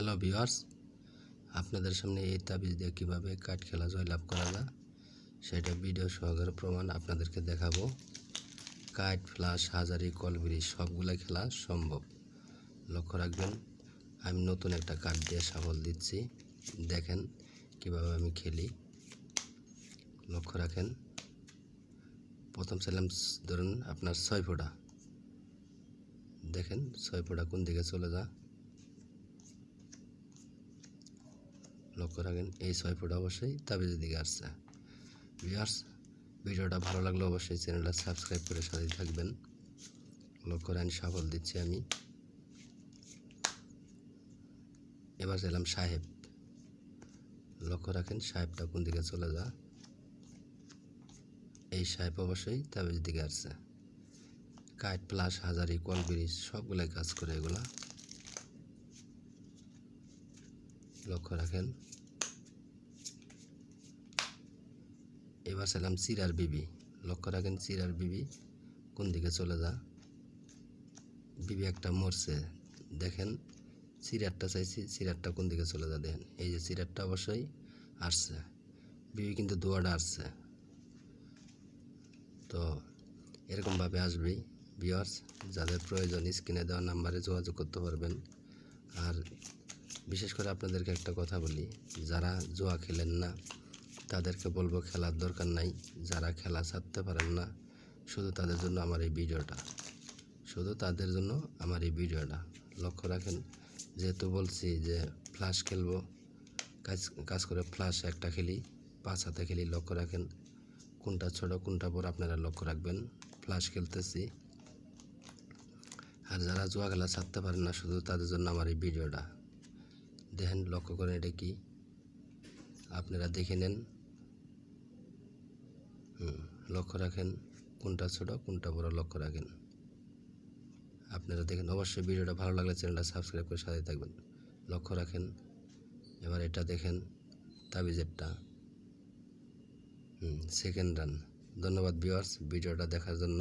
Hello viewers আপনাদের সামনে এই তাবিজ দিয়ে কীভাবে কাঠ খেলা জয়লাভ করা যায়, সেটা ভিডিও সহকারে প্রমাণ আপনাদেরকে দেখাবো। কাঠ, ফ্লাশ, হাজারি কলবিরি সবগুলো খেলা সম্ভব। লক্ষ্য রাখবেন, আমি নতুন একটা কাঠ দিয়ে সাফল দিচ্ছি। দেখেন কীভাবে আমি খেলি। লক্ষ্য রাখেন, প্রথম ছিলাম ধরুন আপনার ছয় ফোঁটা। দেখেন ছয় ফোঁটা কোন দিকে চলে যা লক্ষ্য রাখেন, এই ছয় ফুট অবশ্যই তাবিজের দিকে আসছে। ভিউয়ার্স, ভিডিওটা ভালো লাগলে অবশ্যই চ্যানেলটা সাবস্ক্রাইব করে সাথে থাকবেন। লক্ষ্য রাখেন সফল দিচ্ছি আমি। এবার এলাম সাহেব। লক্ষ্য রাখেন, সাহেবটা কোন দিকে চলে যা। এই সাহেব অবশ্যই তাবিজের দিকে আসছে। কাঠ, প্লাস, হাজারি কল ব্রিজ সবগুলাই কাজ করে এগুলা। লক্ষ্য রাখেন। এবার ছিলাম চিরার বিবি। লক্ষ্য রাখেন চিরার বিবি কোন দিকে চলে যা বিবি একটা মরছে। দেখেন চিরারটা চাইছি চিরারটা কোন দিকে চলে যা দেখেন। এই যে চিরারটা অবশ্যই আসছে। বিবি কিন্তু দোয়াটা আসছে। তো এরকমভাবে আসবেই। বিয়ার্স যাদের প্রয়োজন স্ক্রিনে দেওয়া নাম্বারে যোগাযোগ করতে পারবেন। আর বিশেষ করে আপনাদেরকে একটা কথা বলি, যারা জুয়া খেলেন না, তাদেরকে বলব খেলার দরকার নাই, যারা খেলা ছাড়তে পারেন না, শুধু তাদের জন্য আমার এই ভিডিওটা। শুধু তাদের জন্য আমার এই ভিডিওটা। লক্ষ্য রাখেন, যেহেতু বলছি যে ফ্লাশ খেলব, কাজ কাজ করে ফ্লাশ একটা খেলি, পাঁচ হাতে খেলি, লক্ষ্য রাখেন, কোনটা ছোট, কোনটা বড় আপনারা লক্ষ্য রাখবেন। ফ্লাশ খেলতেছি। আর যারা জুয়া খেলা ছাড়তে পারেন না, শুধু তাদের জন্য আমার এই ভিডিওটা। দেখেন, লক্ষ্য করেন এটা কি? আপনারা দেখে নেন। লক্ষ্য রাখেন কোনটা ছোট, কোনটা বড় লক্ষ্য রাখেন। আপনারা দেখেন, অবশ্যই ভিডিওটা ভালো লাগলে চ্যানেলটা সাবস্ক্রাইব করে সাথে থাকবেন। লক্ষ্য রাখেন, এবার এটা দেখেন, তাবিজেরটা। হুম সেকেন্ড রান ধন্যবাদ ভিউয়ার্স ভিডিওটা দেখার জন্য।